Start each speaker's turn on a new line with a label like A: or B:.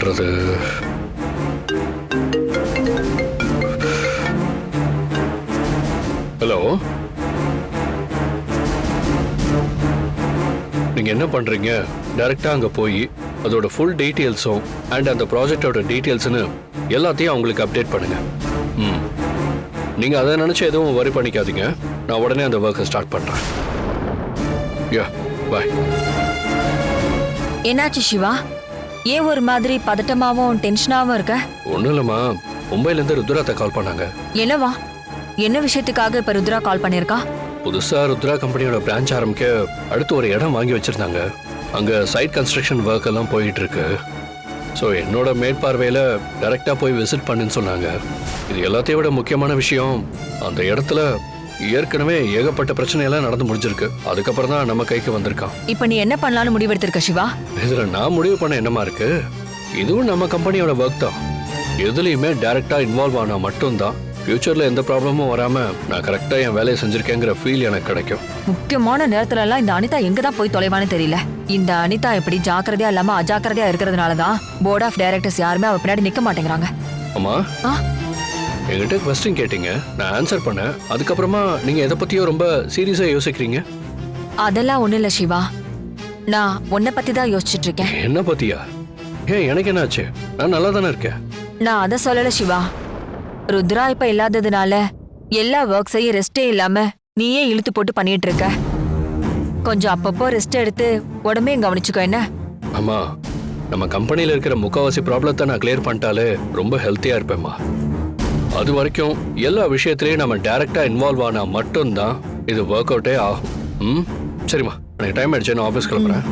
A: பண்ணுறது ஹலோ நீங்கள் என்ன பண்ணுறீங்க டைரெக்டாக அங்கே போய் அதோட ஃபுல் டீட்டெயில்ஸும் அண்ட் அந்த ப்ராஜெக்டோட டீட்டெயில்ஸ்னு எல்லாத்தையும் அவங்களுக்கு அப்டேட் பண்ணுங்கள் ம். நீங்கள் அதை நினச்சி எதுவும் வரி பண்ணிக்காதீங்க. நான் உடனே அந்த ஒர்க்கை ஸ்டார்ட் பண்ணுறேன் யா பாய்
B: என்னாச்சு சிவா? ஏன் ஒரு மாதிரி பதட்டமாவும் டென்ஷனாவும் இருக்க?
A: ஒன்றும் இல்லைம்மா. மும்பைலேருந்து ருத்ராத்தை கால் பண்ணாங்க.
B: என்னவா? என்ன விஷயத்துக்காக இப்ப ருத்ரா கால் பண்ணிருக்கா
A: புதுசா ருத்ரா கம்பெனியோட பிரான்ச் ஆரம்பிக்க அடுத்து ஒரு இடம் வாங்கி வச்சிருந்தாங்க. அங்க சைட் கன்ஸ்ட்ரக்ஷன் ஒர்க் எல்லாம் போயிட்டு இருக்கு ஸோ என்னோட மேற்பார்வையில டைரக்டா போய் விசிட் பண்ணுன்னு சொன்னாங்க. இது எல்லாத்தையும் விட முக்கியமான விஷயம் அந்த இடத்துல ஏற்கனவே ஏகப்பட்ட பிரச்சனையெல்லாம் நடந்து முடிஞ்சிருக்கு. அதுக்கப்புறம் தான் நம்ம கைக்கு வந்திருக்கான்.
B: இப்ப நீ என்ன பண்ணலாம்னு முடிவெடுத்திருக்க சிவா?
A: இதுல நான் முடிவு பண்ண என்னமா இருக்கு? இதுவும் நம்ம கம்பெனியோட ஒர்க் தான். எதுலையுமே டைரக்டா இன்வால்வ் ஆனா மட்டும்தான். ஃபியூச்சர்ல எந்த ப்ராப்ளமும் வராம நான் கரெக்டா என் வேலையை செஞ்சிருக்கேங்கிற ஃபீல் எனக்கு கிடைக்கும்.
B: முக்கியமான நேரத்துல எல்லாம் இந்த அனிதா எங்க தான் போய் தொலைவான்னு தெரியல. இந்த அனிதா எப்படி ஜாக்கிரதையா இல்லாம அஜாக்கிரதையா இருக்கிறதுனால தான் போர்ட் ஆஃப் டைரக்டர்ஸ் யாருமே அவ பின்னாடி நிக்க மாட்டேங்கிறாங்க.
A: அம்மா?
B: ஆ?
A: என்கிட்ட கொஸ்டின் கேட்டீங்க. நான் ஆன்சர் பண்ணேன். அதுக்கப்புறமா நீங்க எதை பத்தியோ ரொம்ப சீரியஸா யோசிக்கிறீங்க?
B: அதெல்லாம் ஒண்ணு இல்ல சிவா. நான் உன்னை பத்தி தான் யோசிச்சுட்டு இருக்கேன்.
A: என்ன பத்தியா? ஏன் எனக்கு என்னாச்சு? நான் நல்லா தானே இருக்கேன்.
B: நான் அதை சொல்லல சிவா. ருத்ரா இப்ப இல்லாததுனால எல்லா ஒர்க்ஸையும் ரெஸ்டே இல்லாம நீயே இழுத்து போட்டு பண்ணிட்டு இருக்க. கொஞ்சம் அப்பப்போ ரெஸ்ட் எடுத்து உடம்பையும் கவனிச்சுக்கோ என்ன?
A: அம்மா நம்ம கம்பெனியில் இருக்கிற முக்காவாசி ப்ராப்ளத்தை நான் கிளியர் பண்ணிட்டாலே ரொம்ப ஹெல்த்தியா இருப்பேம்மா. அது வரைக்கும் எல்லா விஷயத்திலையும் நம்ம டைரக்டா இன்வால்வ் ஆனா மட்டும்தான் இது ஒர்க் அவுட்டே ஆகும். ம்? சரிம்மா எனக்கு டைம் ஆயிடுச்சு நான் ஆஃபீஸ் கிளம்புறேன்.